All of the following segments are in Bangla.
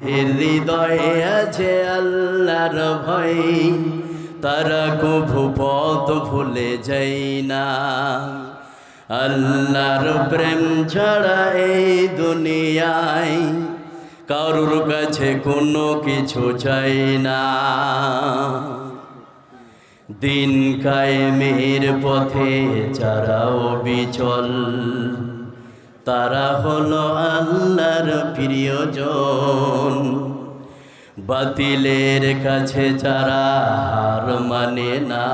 হৃদয়ে আছে আল্লাহর ভয়। তারা কভু পথ ভুলে যাই না। আল্লাহর প্রেম ছাড়া এই দুনিয়ায় কারুর কাছে কোনো কিছু চাই না। দিন কায়েমের পথে যারাও বিচল তারা হলো আল্লাহর প্রিয়জন। বাতিলের কাছে যারা হার মানে না,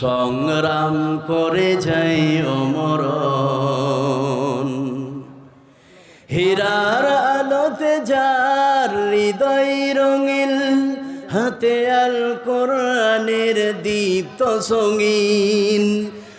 সংগ্রাম করে যাই অমর হীরার আলোতে যার হৃদয় রঙিল, হাতে আল কোরআনের দীপ্ত সঙ্গীন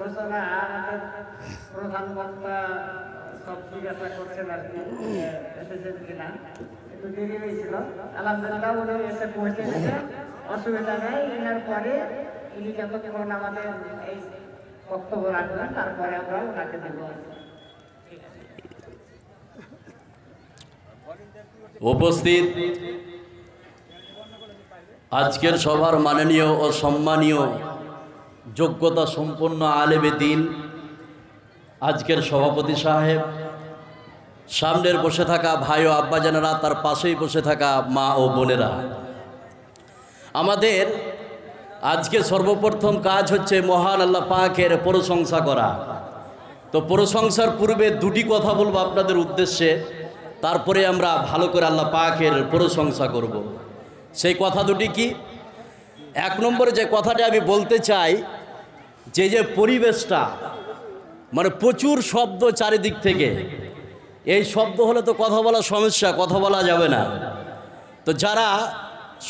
ঘোষণা প্রধান সব করছেন আর কি কিনা। একটু দেরি হয়েছিল। এসে অসুবিধা নেই পরে আমাদের এই বক্তব্য রাখবেন, তারপরে আমরা উপস্থিত। আজকের সভার মাননীয় ও সম্মানীয় যোগ্যতা সম্পন্ন আলেবে দিন আজকের সভাপতি সাহেব, সামনের বসে থাকা ভাই ও আব্বাজানেরা, তার পাশেই বসে থাকা মা ও বোনেরা। আমাদের আজকে সর্বপ্রথম কাজ হচ্ছে মহান আল্লাহ পাকের প্রশংসা করা। তো প্রশংসার পূর্বে দুটি কথা বলব আপনাদের উদ্দেশ্যে, তারপরে আমরা ভালো করে আল্লাহ পাকের প্রশংসা করব। সেই কথা দুটি কি? এক নম্বরে যে কথাটা আমি বলতে চাই যে যে পরিবেশটা মানে প্রচুর শব্দ চারিদিক থেকে। এই শব্দ হলে তো কথা বলা সমস্যা, কথা বলা যাবে না। তো যারা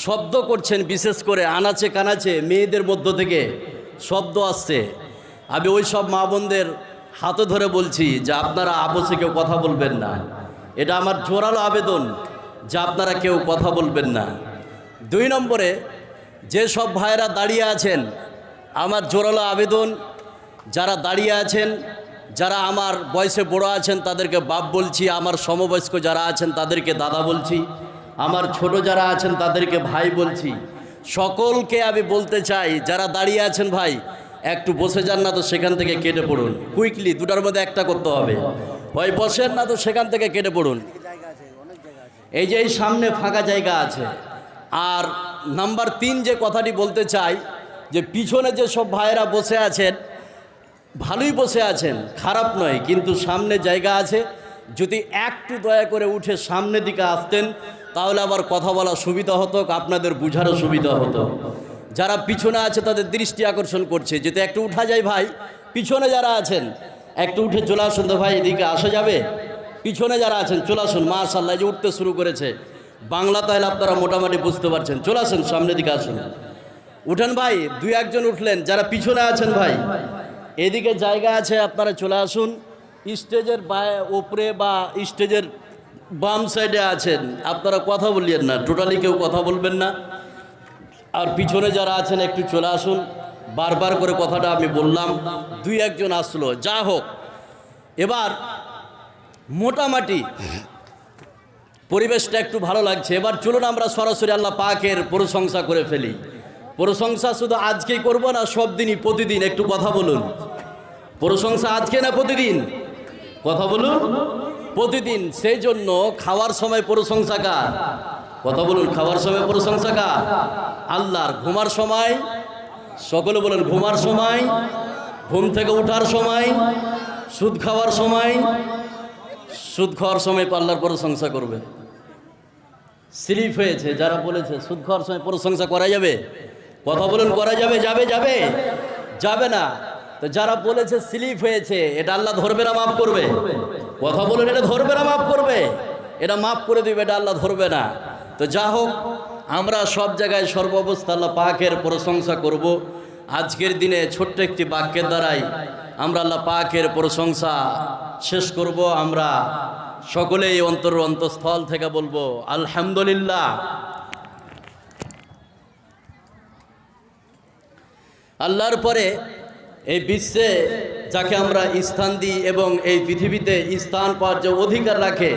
শব্দ করছেন, বিশেষ করে আনাচে কানাচে, মেয়েদের মধ্য থেকে শব্দ আসছে। আমি ওই সব মা বোনদের হাতে ধরে বলছি যে আপনারা আপসে কেউ কথা বলবেন না। এটা আমার জোরালো আবেদন যে আপনারা কেউ কথা বলবেন না। দুই নম্বরে, যে সব ভাইয়েরা দাঁড়িয়ে আছেন আমার জোরালো আবেদন, যারা দাঁড়িয়ে আছেন, যারা আমার বয়সে বড় আছেন, তাদেরকে বাপ বলছি, আমার সমবয়স্ক যারা আছেন, তাদেরকে দাদা বলছি, আমার ছোট যারা আছেন, তাদেরকে ভাই বলছি। সকলকে আমি বলতে চাই, যারা দাঁড়িয়ে আছেন ভাই, একটু বসে যান না তো সেখান থেকে কেটে পড়ুন। কুইকলি দুটার মধ্যে একটা করতে হবে। হয় বসেন না তো সেখান থেকে কেটে পড়ুন। এই যে এই সামনে ফাঁকা জায়গা আছে। আর নাম্বার তিন যে কথাটি বলতে চাই যে পিছনে যে সব ভাইয়েরা বসে আছেন, ভালোই বসে আছেন, খারাপ নয়, কিন্তু সামনে জায়গা আছে। যদি একটু দয়া করে উঠে সামনের দিকে আসতেন, তাহলে আবার কথা বলা সুবিধা হতো, আপনাদের বুঝারও সুবিধা হতো। যারা পিছনে আছে, তাদের দৃষ্টি আকর্ষণ করছে। যদি একটু উঠা যায় ভাই, পিছনে যারা আছেন, একটু উঠে চলে আসুন তো ভাই, এদিকে আসা যাবে? পিছনে যারা আছেন, চলে আসুন মাশাল্লাহ যে উঠতে শুরু করেছে। বাংলা তাহলে আপনারা মোটামুটি বুঝতে পারছেন। চলে আসুন, সামনের দিকে আসুন। উঠেন ভাই, দুই একজন উঠলেন, যারা পিছনে আছেন ভাই। এদিকে জায়গা আছে, আপনারা চলে আসুন। স্টেজের উপরে বা স্টেজের বাম সাইডে আছেন, আপনারা কথা বলিয়েন না, টোটালি কেউ কথা বলবেন না। আর পিছনে যারা আছেন, একটু চলে আসুন। বারবার করে কথাটা আমি বললাম, দুই একজন আসলো, যা হোক। এবার মোটামুটি পরিবেশটা একটু ভালো লাগছে। এবার চলুন আমরা সরাসরি আল্লাহ পাকের প্রশংসা করে ফেলি। প্রশংসা শুধু আজকেই করব না সব দিনই প্রতিদিন। একটু কথা বলুন। প্রশংসা আজকে না প্রতিদিন? কথা বলুন। প্রতিদিন, সেই জন্য খাওয়ার সময় প্রশংসা কার? কথা বলুন, খাওয়ার সময় প্রশংসা কার? আল্লাহর ঘুমার সময়। সকলে বলেন, ঘুমার সময়। ঘুম থেকে ওঠার সময়। সুদ খাওয়ার সময়। সুদ খাওয়ার সময় পাল্লার প্রশংসা করবে। স্লিপ হয়েছে, যারা বলেছে, সুদ খাওয়ার সময় প্রশংসা করা যাবে? কথা বলুন, করা যাবে যাবে যাবে। যাবে না। তো যারা বলেছে স্লিপ হয়েছে, এটা আল্লাহ ধরবে না, মাফ করবে। কথা বলুন, এটা ধরবে না, মাফ করবে। এটা মাফ করে দিবে, এটা আল্লাহ ধরবে না। তো যা হোক, আমরা সব জায়গায় সর্বাবস্থা আল্লাহ পাকের প্রশংসা করব। আজকের দিনে ছোট্ট একটি বাক্যের দ্বারাই আমরা আল্লাহ পাকের প্রশংসা শেষ করব। আমরা সকলেই অন্তর অন্তঃস্থল থেকে বলব, আলহামদুলিল্লাহ। আল্লাহর পরে এই বিশ্বে যাকে আমরা স্থান দিই এবং এই পৃথিবীতে স্থান পাওয়ার যে অধিকার রাখে,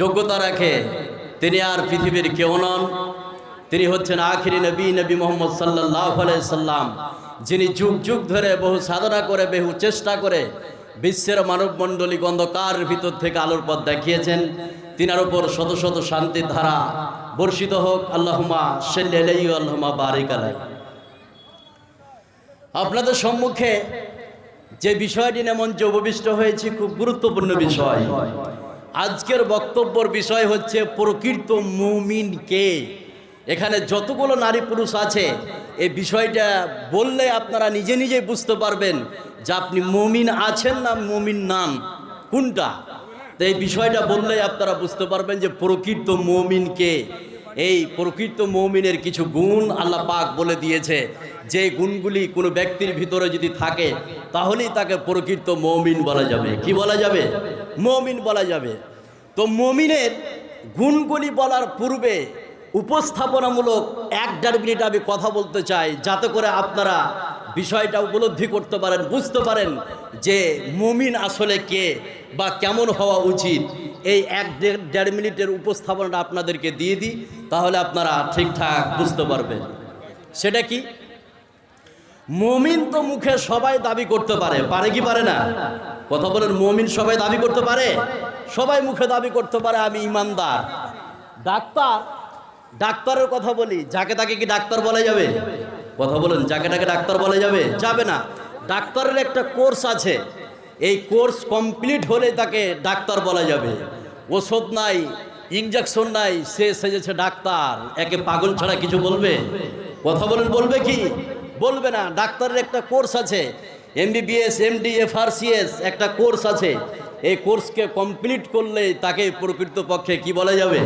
যোগ্যতা রাখে, তিনি আর পৃথিবীর কেউ নন। তিনি হচ্ছেন আখিরি নবী নবী মোহাম্মদ সাল্লাহ সাল্লাম, যিনি যুগ যুগ ধরে বহু সাধনা করে, বহু চেষ্টা করে বিশ্বের মানবমণ্ডলী অন্ধকার ভিতর থেকে আলোর পথ দেখিয়েছেন। তিনার উপর শত শত শান্তির ধারা বর্ষিত হোক। আল্লাহমা সেল্লাই আল্লাহমা বারিক আপনাদের সম্মুখে যে বিষয়টি মঞ্চে উপবিষ্ট হয়েছে, খুব গুরুত্বপূর্ণ বিষয়। আজকের বক্তব্যর বিষয় হচ্ছে, প্রকৃত মুমিন কে? এখানে যতগুলো নারী পুরুষ আছে এই বিষয়টা বললে আপনারা নিজে নিজেই বুঝতে পারবেন যে আপনি মুমিন আছেন না মুমিন নাম। কোনটা? তো এই বিষয়টা বললে আপনারা বুঝতে পারবেন যে প্রকৃত মমিন কে? এই প্রকৃত মৌমিনের কিছু গুণ আল্লাহ পাক বলে দিয়েছে। যে গুণগুলি কোনো ব্যক্তির ভিতরে যদি থাকে, তাহলেই তাকে প্রকৃত মৌমিন বলা যাবে। কি বলা যাবে? মৌমিন বলা যাবে। তো মৌমিনের গুণগুলি বলার পূর্বে উপস্থাপনামূলক এক দেড় মিনিট আমি কথা বলতে চাই, যাতে করে আপনারা বিষয়টা উপলব্ধি করতে পারেন, বুঝতে পারেন যে মমিন আসলে কে বা কেমন হওয়া উচিত। এই এক দেড় মিনিটের উপস্থাপনাটা আপনাদেরকে দিয়ে দিই, তাহলে আপনারা ঠিকঠাক বুঝতে পারবেন। সেটা কি? মমিন তো মুখে সবাই দাবি করতে পারে পারে কি পারে না? কথা বলেন, মমিন সবাই দাবি করতে পারে? সবাই মুখে দাবি করতে পারে, আমি ইমানদার। ডাক্তার, ডাক্তারের কথা বলি, যাকে তাকে কি ডাক্তার বলা যাবে? কথা বলেন যাকে তাকে ডাক্তার বলা যাবে যাবে না। ডাক্তারের একটা কোর্স আছে। এই কোর্স কমপ্লিট হলে তাকে ডাক্তার বলা যাবে। ওষুধ নাই ইঞ্জেকশন নাই, সে সেজেছে ডাক্তার। একে পাগল ছাড়া কিছু বলবে? কথা বলেন, বলবে কি? বলবে না। ডাক্তারের একটা কোর্স আছে। এমবিবিএস, এমডি, এফআরসিএস, একটা কোর্স আছে। এই কোর্সকে কমপ্লিট করলে তাকে প্রকৃত পক্ষে কি বলা যাবে?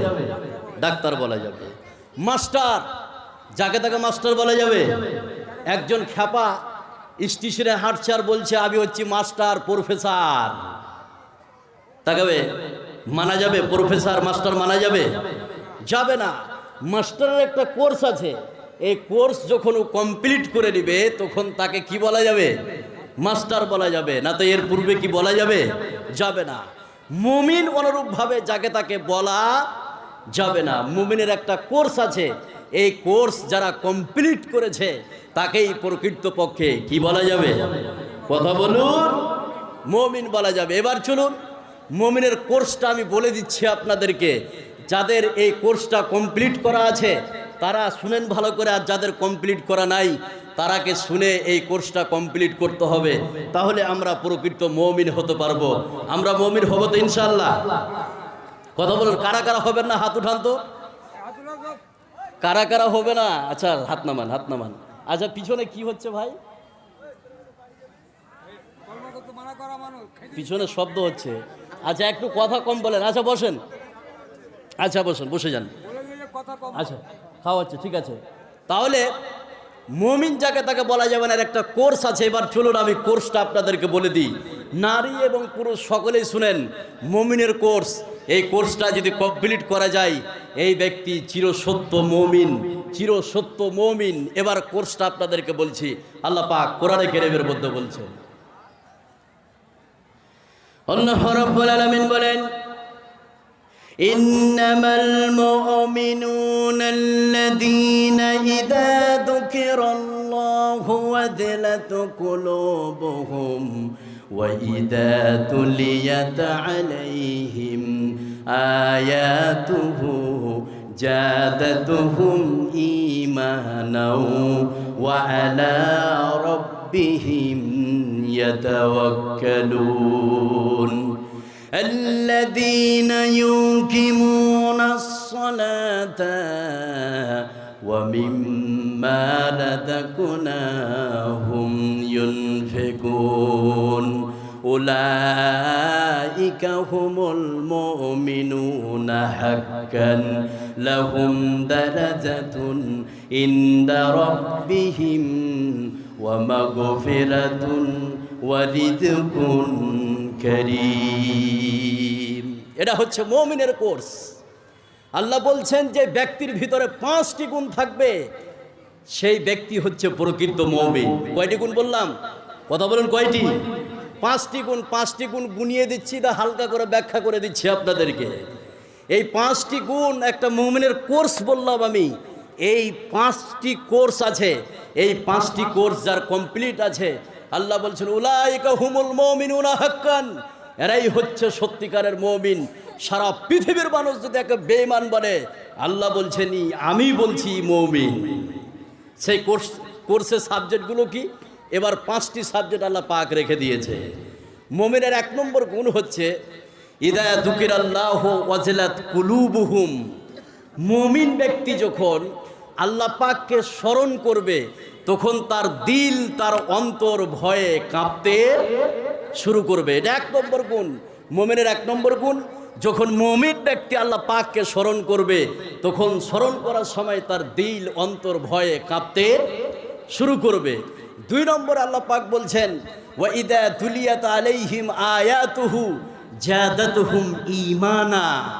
ডাক্তার বলা যাবে। মাস্টার যাকে তাকে মাস্টার বলা যাবে। একজন খ্যাপা স্টেশনে হাঁটছে আর বলছে, আমি হচ্ছি মাস্টার, প্রফেসর। তাকে মানা যাবে, প্রফেসর, মাস্টার মানা যাবে? যাবে না। মাস্টারের একটা কোর্স আছে। এই কোর্স যখন ও কমপ্লিট করে নিবে, তখন তাকে কি বলা যাবে? মাস্টার বলা যাবে। না তো এর পূর্বে কি বলা যাবে? যাবে না। মুমিন অনুরূপভাবে যাকে তাকে বলা যাবে না। মুমিনের একটা কোর্স আছে। এই কোর্স যারা কমপ্লিট করেছে, তাকেই প্রকৃত পক্ষে কি বলা যাবে? কথা বলুন। মমিন বলা যাবে। এবার চলুন, মমিনের কোর্সটা আমি বলে দিচ্ছি আপনাদেরকে। যাদের এই কোর্সটা কমপ্লিট করা আছে, তারা শুনেন ভালো করে, আর যাদের কমপ্লিট করা নাই, তারাকে শুনে এই কোর্সটা কমপ্লিট করতে হবে। তাহলে আমরা প্রকৃত মমিন হতে পারব। আমরা মমিন হব তো ইনশাল্লাহ কথা বলুন, কারা কারা হবেন না হাত উঠান তো? কারা কারা হবে না? আচ্ছা হাত নামান হাত নামান। আচ্ছা পিছনে কি হচ্ছে ভাই? পিছনে শব্দ হচ্ছে। আচ্ছা একটু কথা কম বলেন। আচ্ছা বসেন। আচ্ছা বসেন, বসে যান। আচ্ছা খাওয়াচ্ছে, ঠিক আছে। তাহলে মমিন যাকে তাকে বলা যাবে না একটা কোর্স আছে। এবার চলুন আমি কোর্সটা আপনাদেরকে বলে দিই। নারী এবং পুরুষ সকলেই শুনেন, মমিনের কোর্স। এই কোর্সটা যদি কমপ্লিট করা যায় এই ব্যক্তি চিরসত্য মমিন চিরসত্য মমিন এবার কোর্সটা আপনাদেরকে বলছি আল্লাহ পাক কোরআনে কেরেমের মধ্যে বলছেন আল্লাহ রাব্বুল আলামিন বলেন إنما المؤمنون الذين إذا ذكر الله وذلت قلوبهم وإذا تليت عليهم آياته جادتهم إيمانا وعلى ربهم يتوكلون. الذين يقيمون الصلاة ومما ما رزقناهم ينفقون. أولئك هم المؤمنون حقا. لهم درجة عند ربهم ومغفرة ورزق كريم এটা হচ্ছে মমিনের কোর্স আল্লাহ বলছেন যে ব্যক্তির ভিতরে পাঁচটি গুণ থাকবে সেই ব্যক্তি হচ্ছে প্রকৃত মৌমিন কয়টি গুণ বললাম কথা বলুন কয়টি পাঁচটি গুণ পাঁচটি গুণ গুনিয়ে দিচ্ছি তা হালকা করে ব্যাখ্যা করে দিচ্ছি আপনাদেরকে এই পাঁচটি গুণ একটা মৌমিনের কোর্স বললাম আমি। এই পাঁচটি কোর্স আছে, এই পাঁচটি কোর্স যার কমপ্লিট আছে, আল্লাহ বলছেন, উলাইকা হুমুল মমিনুনা হাক্কান। এরাই হচ্ছে সত্যিকারের মমিন। সারা পৃথিবীর মানুষ যদি একে বেমান বলে, আল্লাহ বলছেন আমি বলছি মমিন। সেই কোর্স, কোর্সের সাবজেক্টগুলো কি? এবার পাঁচটি সাবজেক্ট আল্লাহ পাক রেখে দিয়েছে। মমিনের এক নম্বর গুণ হচ্ছে ইদায়া দুকির আল্লাহ ওয়াজিলাত কুলুবুহুম। মমিন ব্যক্তি যখন আল্লাহ পাককে স্মরণ করবে, তখন তার দিল, তার অন্তর ভয়ে কাঁপতে শুরু করবে। এটা এক নম্বর গুণ, মোমেনের এক নম্বর গুণ, যখন মমিন ব্যক্তি আল্লাহ পাককে স্মরণ করবে, তখন স্মরণ করার সময় তার দিল, অন্তর ভয়ে কাঁপতে শুরু করবে। দুই নম্বর আল্লাহ পাক বলছেন, ওয়া ইদা তুলিয়াত আলাইহিম আয়াতুহু। জাদাতুহুম ঈমানা।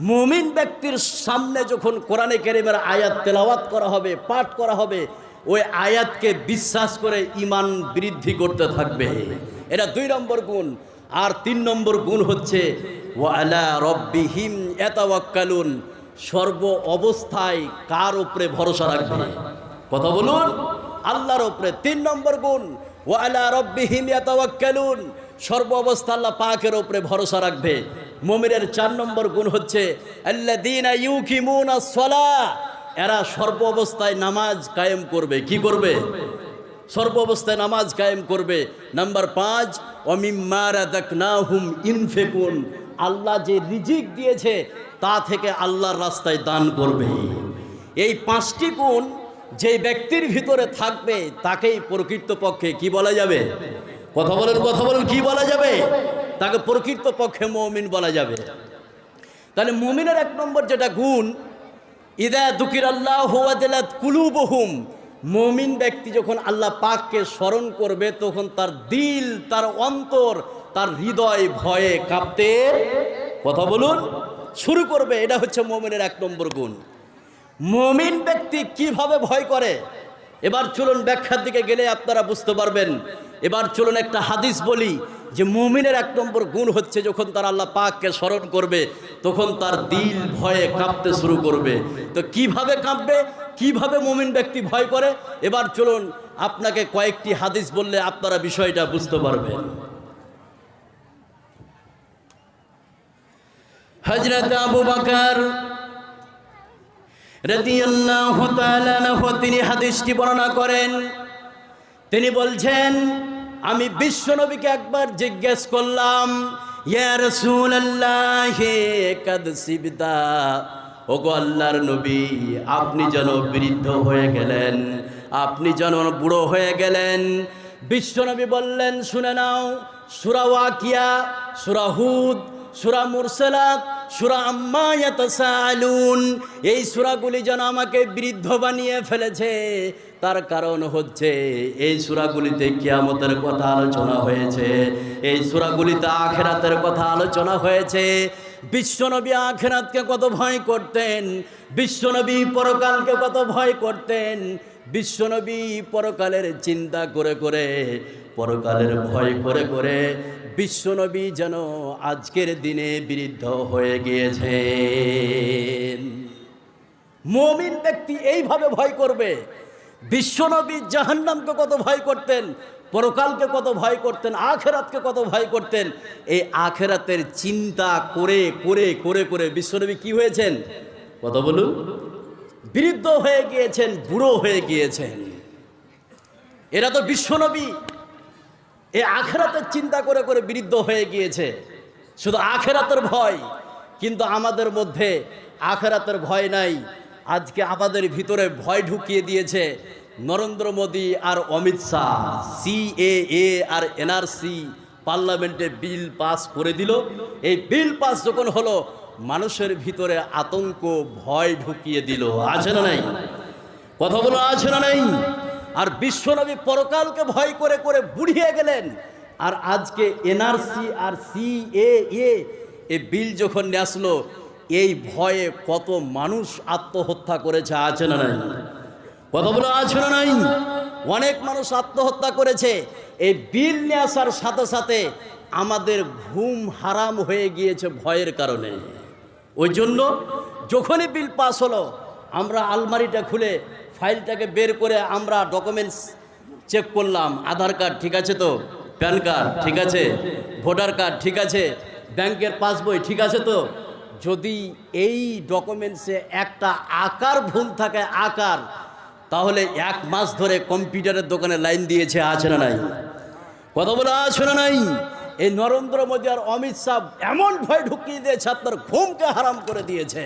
মুমিন ব্যক্তির সামনে যখন কোরআনে কেরিমের আয়াত তেলাওয়াত করা হবে, পাঠ করা হবে, ওই আয়াতকে বিশ্বাস করে ইমান বৃদ্ধি করতে থাকবে। এটা দুই নম্বর গুণ। আর তিন নম্বর গুণ হচ্ছে ওয়ালা রব্বিহিম এতাওয়াক্কালুন সর্ব অবস্থায় কার উপরে ভরসা রাখবে? কথা বলুন। আল্লাহর উপরে। তিন নম্বর গুণ ওয়ালা রব্বিহিম ইয়াতাওয়াক্কালুন। সর্ব অবস্থা আল্লাহ পাকের উপরে ভরসা রাখবে। মমিরের চার নম্বর গুণ হচ্ছে এরা সর্ব অবস্থায় নামাজ কায়েম করবে। কি করবে? সর্ব অবস্থায় নামাজ কায়েম করবে। নাম্বার পাঁচ অমিম্মারাদাকনাহুম ইনফেকুন। আল্লাহ যে রিজিক দিয়েছে, তা থেকে আল্লাহর রাস্তায় দান করবে। এই পাঁচটি গুণ যে ব্যক্তির ভিতরে থাকবে, তাকেই প্রকৃতপক্ষে কি বলা যাবে? কথা বলেন কথা বলেন, কি বলা যাবে? তাকে প্রকৃত পক্ষে মমিন বলা যাবে। তাহলে মমিনের এক নম্বর যেটা গুণ, ইদা দুকির আল্লাহ হুয়াদিলাত কুলুবহুম, মমিন ব্যক্তি যখন আল্লাহ পাককে স্মরণ করবে, তখন তার দিল, তার অন্তর, তার হৃদয় ভয়ে কাঁপতে কথা বলুন, শুরু করবে। এটা হচ্ছে মমিনের এক নম্বর গুণ। মমিন ব্যক্তি কীভাবে ভয় করে? এবার চলুন ব্যাখ্যার দিকে গেলে আপনারা বুঝতে পারবেন। এবার চলুন একটা হাদিস বলি যে মমিনের এক নম্বর গুণ হচ্ছে যখন তার আল্লাহ পাককে স্মরণ করবে, তখন তার দিল ভয়ে কাঁপতে শুরু করবে। তো কীভাবে কাঁপবে? কীভাবে মমিন ব্যক্তি ভয় করে? এবার চলুন আপনাকে কয়েকটি হাদিস বললে আপনারা বিষয়টা বুঝতে পারবেন। হজরত আবু বকর তিনি হাদিসটি বর্ণনা করেন তিনি বলছেন, আমি বিশ্বনবীকে একবার জিজ্ঞেস করলাম ওগো আল্লাহর নবী, আপনি যেন বৃদ্ধ হয়ে গেলেন, আপনি যেন বুড়ো হয়ে গেলেন। বিশ্বনবী বললেন, শুনে নাও, সূরা ওয়াকিয়া, সূরা হুদ, সুরা মুরসালাত, সুরা আম্মা ইয়াতাসালুন এই সুরাগুলি যেন আমাকে বৃদ্ধ বানিয়ে ফেলেছে। তার কারণ হচ্ছে এই সুরাগুলিতে কিয়ামতের কথা আলোচনা হয়েছে। এই সুরাগুলিতে আখেরাতের কথা আলোচনা হয়েছে। বিশ্বনবী আখেরাতকে কত ভয় করতেন, বিশ্বনবী পরকালকে কত ভয় করতেন, বিশ্বনবী পরকালের চিন্তা করে করে, পরকালের ভয় করে করে বিশ্বনবী যেন আজকের দিনে বৃদ্ধ হয়ে গিয়েছে মমিন ব্যক্তি এইভাবে ভয় করবে বিশ্বনবী জাহান্নামকে কত ভয় করতেন, পরকালকে কত ভয় করতেন, আখেরাতকে কত ভয় করতেন। এই আখেরাতের চিন্তা করে করে করে করে বিশ্বনবী কি হয়েছেন? কত বলুন। বৃদ্ধ হয়ে গিয়েছেন, বুড়ো হয়ে গিয়েছেন। এরা তো বিশ্বনবী। এ আখেরাতের চিন্তা করে করে বৃদ্ধ হয়ে গিয়েছে। শুধু আখেরাতের ভয়, কিন্তু আমাদের মধ্যে আখেরাতের ভয় নাই। আজকে আমাদের ভিতরে ভয় ঢুকিয়ে দিয়েছে নরেন্দ্র মোদী আর অমিত শাহ। সিএএ আর এনআরসি পার্লামেন্টে বিল পাস করে দিল। এই বিল পাস যখন হলো, মানুষের ভিতরে আতঙ্ক, ভয় ঢুকিয়ে দিল। আছে না নাই? কথা বলো, আছে না নাই? আর বিশ্বনবী পরকালকে ভয় করে করে বুড়িয়ে গেলেন। আর আজকে এনআরসি আর সি এ এ বিল যখন নিয়ে আসলো এই ভয়ে কত মানুষ আত্মহত্যা করেছে, আছে না নাই? কথা বলো, আছে না নাই? অনেক মানুষ আত্মহত্যা করেছে। এই বিল নিয়ে আসার সাথে সাথে আমাদের ঘুম হারাম হয়ে গিয়েছে ভয়ের কারণে। ওই জন্য যখনই বিল পাস হলো, আমরা আলমারিটা খুলে ফাইলটাকে বের করে আমরা ডকুমেন্টস চেক করলাম। আধার কার্ড ঠিক আছে তো? প্যান কার্ড ঠিক আছে? ভোটার কার্ড ঠিক আছে? ব্যাংকের পাসবই ঠিক আছে তো? যদি এই ডকুমেন্টসে একটা আকার ভুল থাকে, আকার, তাহলে এক মাস ধরে কম্পিউটারের দোকানে লাইন দিয়েছে, আছে না নাই? কথা বলে, আছে না নাই? এই নরেন্দ্র মোদী আর অমিত শাহ এমন ভয় ঢুকিয়ে দিয়েছে, আপনার ঘুমকে হারাম করে দিয়েছে।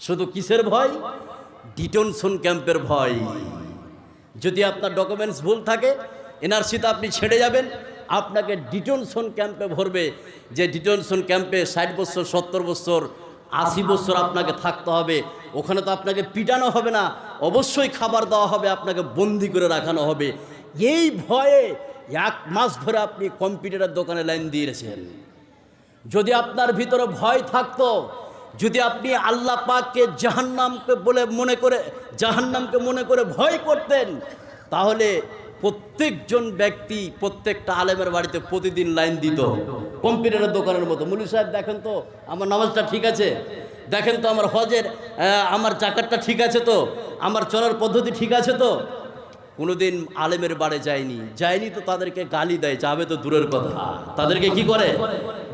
শুধু কিসের ভয়? ডিটেনশন ক্যাম্পের ভয়। যদি আপনার ডকুমেন্টস ভুল থাকে, এনআরসিতে আপনি ছেড়ে যাবেন আপনাকে ডিটেনশন ক্যাম্পে ভরবে যে ডিটেনশন ক্যাম্পে ষাট বছর, সত্তর বছর, আশি বছর আপনাকে থাকতে হবে। ওখানে তো আপনাকে পিটানো হবে না, অবশ্যই খাবার দেওয়া হবে, আপনাকে বন্দি করে রাখানো হবে। এই ভয়ে এক মাস ধরে আপনি কম্পিউটারের দোকানে লাইন দিয়েছেন যদি আপনার ভিতরে ভয় থাকতো, যদি আপনি আল্লাহ পাককে জাহান্নামকে বলে মনে করে, জাহান্নামকে মনে করে ভয় করতেন, তাহলে প্রত্যেকজন ব্যক্তি, প্রত্যেকটা আলেমের বাড়িতে প্রতিদিন লাইন দিত। কম্পিউটারের দোকানের মতো। মুলি সাহেব, দেখেন তো, আমার নামাজটা ঠিক আছে। দেখেন তো, আমার হজের আমার চাকারটা ঠিক আছে তো। আমার চলার পদ্ধতি ঠিক আছে তো। কোনোদিন আলেমের বাড়ি যায়নি। যায়নি তো তাদেরকে গালি দেয়, যাবে তো দূরের কথা। তাদেরকে কি করে?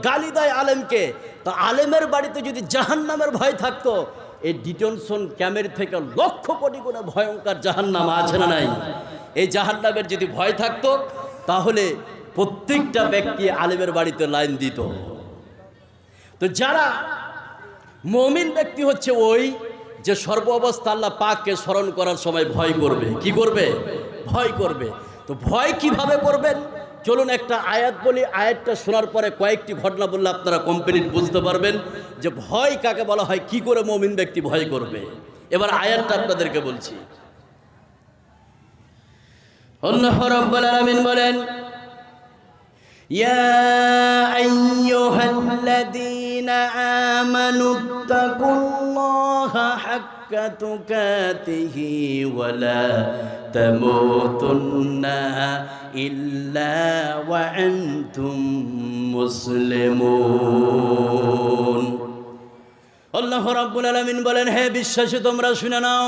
গালি দেয় আলেমকে। তা আলেমের বাড়িতে যদি জাহান্নামের ভয় থাকতো এই ডিটেনশন ক্যামের থেকে লক্ষ কোটি গুণে ভয়ঙ্কর জাহান্নাম আছে না নাই? এই জাহান্নামের যদি ভয় থাকতো, তাহলে প্রত্যেকটা ব্যক্তি আলেমের বাড়িতে লাইন দিত। তো যারা মমিন ব্যক্তি হচ্ছে ওই যে সর্ব অবস্থা আল্লাহ পাককে স্মরণ করার সময় ভয় করবে। কি করবে? ভয় করবে। তো ভয় কীভাবে করবেন? চলুন একটা আয়াত বলি আয়াতটা শোনার পরে কয়েকটি ঘটনা বললে আপনারা কমপ্লিট বুঝতে পারবেন যে ভয় কাকে বলা হয় কি করে মমিন ব্যক্তি ভয় করবে এবার আয়াতটা আপনাদেরকে বলছি আল্লাহ রাব্বুল আলামিন বলেন يا أيها الذين آمنوا اتقوا الله حق تقاته ولا تموتن إلا وأنتم مسلمون আল্লাহ রাব্বুল আলামিন বলেন হে বিশ্বাসী তোমরা শুনে নাও